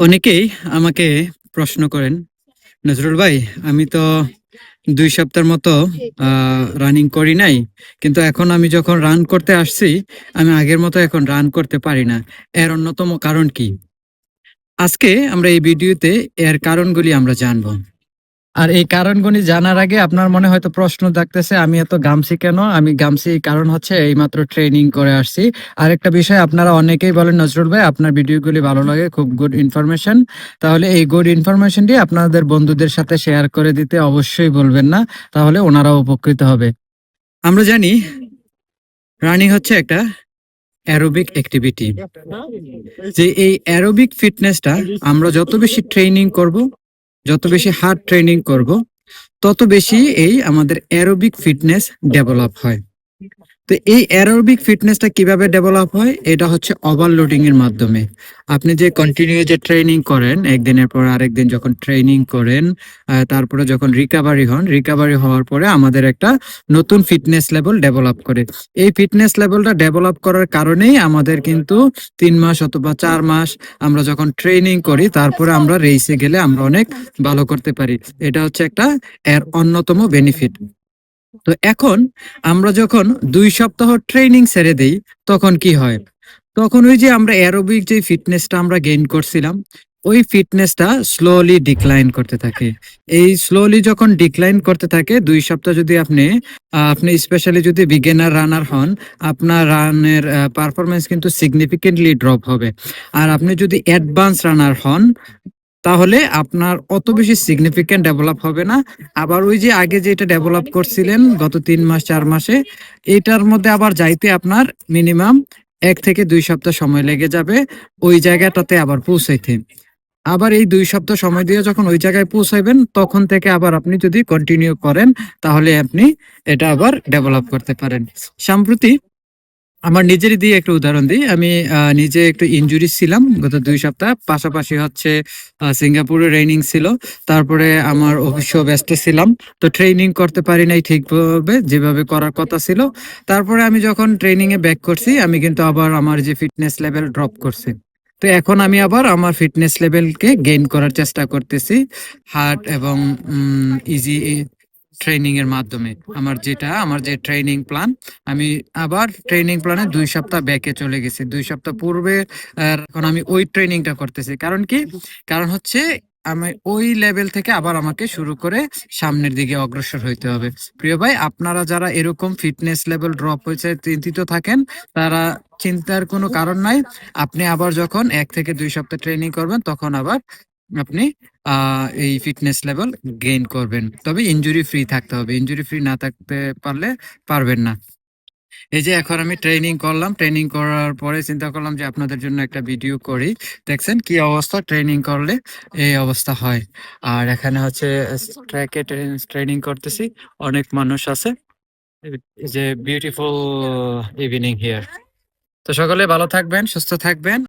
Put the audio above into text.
অনেকেই আমাকে প্রশ্ন করেন, নজরুল ভাই, আমি তো দুই সপ্তাহের মতো রানিং করি নাই, কিন্তু এখন আমি যখন রান করতে আসছি, আমি আগের মতো এখন রান করতে পারি না। এর অন্যতম কারণ কি? আজকে আমরা এই ভিডিওতে এর কারণগুলি আমরা জানব। আর এই কারণগুলি জানার আগে আপনার মনে হয়তো প্রশ্ন থাকতেছে আমি এত গামছি কেন? আমি গামছি কারণ হচ্ছে এইমাত্র ট্রেনিং করে আসছি। আরেকটা বিষয়, আপনারা অনেকেই বলেন, নজরুল ভাই, আপনার ভিডিওগুলি ভালো লাগে, খুব গুড ইনফরমেশন তাহলে এই গুড ইনফরমেশনটি আপনাদের বন্ধুদের সাথে শেয়ার করে দিতে অবশ্যই বলবেন না, তাহলে ওনারাও উপকৃত হবে। আমরা জানি রানিং হচ্ছে একটা অ্যারোবিক অ্যাক্টিভিটি যে এই অ্যারোবিক ফিটনেসটা আমরা যত বেশি ট্রেনিং করব যত বেশি হার্ড ট্রেনিং করব তত বেশি এই আমাদের অ্যারোবিক ফিটনেস ডেভেলপ হয়। তো এই অ্যারোবিক ফিটনেসটা কীভাবে ডেভেলপ হয়? এটা হচ্ছে ওভারলোডিং এর মাধ্যমে। আপনি যে কন্টিনিউ যে ট্রেনিং করেন, একদিনের পর আরেকদিন যখন ট্রেনিং করেন তারপরে যখন রিকাভারি হন রিকাভারি হওয়ার পরে আমাদের একটা নতুন ফিটনেস লেভেল ডেভেলপ করে। এই ফিটনেস লেভেলটা ডেভেলপ করার কারণেই আমাদের কিন্তু তিন মাস অথবা চার মাস আমরা যখন ট্রেনিং করি, তারপরে আমরা রেসে গেলে আমরা অনেক ভালো করতে পারি। এটা হচ্ছে একটা এর অন্যতম বেনিফিট তো এখন আমরা যখন দুই সপ্তাহ ট্রেনিং ছেড়ে দেই, তখন কি হয়? তখন ওই যে আমরা অ্যারোবিক যে ফিটনেসটা আমরা গেইন করছিলাম, ওই ফিটনেসটা স্লোলি ডিক্লাইন করতে থাকে। এই স্লোলি যখন ডিক্লাইন করতে থাকে, দুই সপ্তাহ যদি আপনি আপনি স্পেশালি যদি বিগিনার রানার হন, আপনার রানের পারফরমেন্স কিন্তু সিগনিফিকেন্টলি ড্রপ হবে। আর আপনি যদি অ্যাডভান্স রানার হন তাহলে আপনার অত বেশি সিগনিফিকেন্ট ডেভেলপ হবে না। আবার ওই যে আগে যেটা ডেভেলপ করছিলেন গত তিন মাস, চার মাসে, এটার মধ্যে আবার যাইতে আপনার মিনিমাম এক থেকে দুই সপ্তাহ সময় লেগে যাবে ওই জায়গাটাতে আবার পৌঁছাইতে। আবার এই দুই সপ্তাহ সময় দিয়ে যখন ওই জায়গায় পৌঁছাইবেন, তখন থেকে আবার আপনি যদি কন্টিনিউ করেন, তাহলে আপনি এটা আবার ডেভেলপ করতে পারেন। সম্প্রতি আমার নিজেরই দিয়ে একটা উদাহরণ দিই। আমি নিজে একটু ইনজুরি ছিলাম গত দুই সপ্তাহ। পাশাপাশি হচ্ছে সিঙ্গাপুরে ট্রেনিং ছিল। তারপরে আমার অফিসও ব্যস্ত ছিলাম। তো ট্রেনিং করতে পারি নাই ঠিকভাবে, যেভাবে করার কথা ছিল। তারপরে আমি যখন ট্রেনিং এ ব্যাক করছি, আমি কিন্তু আবার আমার যে ফিটনেস লেভেল ড্রপ করছি। তো এখন আমি আবার আমার ফিটনেস লেভেলকে গেইন করার চেষ্টা করতেছি। হার্ট এবং ইজি ট্রেনিং এর মাধ্যমে। আমার যেটা, আমার যে ট্রেনিং প্ল্যান আমি আবার ট্রেনিং প্ল্যানে দুই সপ্তাহ ব্যাকে চলে গেছি। দুই সপ্তাহ পূর্বে এখন আমি ওই ট্রেনিংটা করতেছি। কারণ কি? কারণ হচ্ছে, আমি ওই লেভেল থেকে আবার আমাকে শুরু করে সামনের দিকে অগ্রসর হইতে হবে। প্রিয় ভাই, আপনারা যারা এরকম ফিটনেস লেভেল ড্রপ হয়েছে, চিন্তিত থাকেন, তারা চিন্তার কোনো কারণ নাই। আপনি আবার যখন এক থেকে দুই সপ্তাহ ট্রেনিং করবেন, তখন আবার আপনি এই ফিটনেস লেভেল গেইন করবেন। তবে ইনজুরি ফ্রি থাকতে হবে। ইনজুরি ফ্রি না থাকতে পারলে পারবেন না। এই যে এখন আমি ট্রেনিং করলাম। ট্রেনিং করার পরে চিন্তা করলাম যে আপনাদের জন্য একটা ভিডিও করি। দেখছেন কি অবস্থা? ট্রেনিং করলে এই অবস্থা হয়। আর এখানে হচ্ছে ট্র্যাকে ট্রেনিং করতেছি। অনেক মানুষ আছে। যে বিউটিফুল ইভিনিং হিয়ার তো সকলে ভালো থাকবেন, সুস্থ থাকবেন।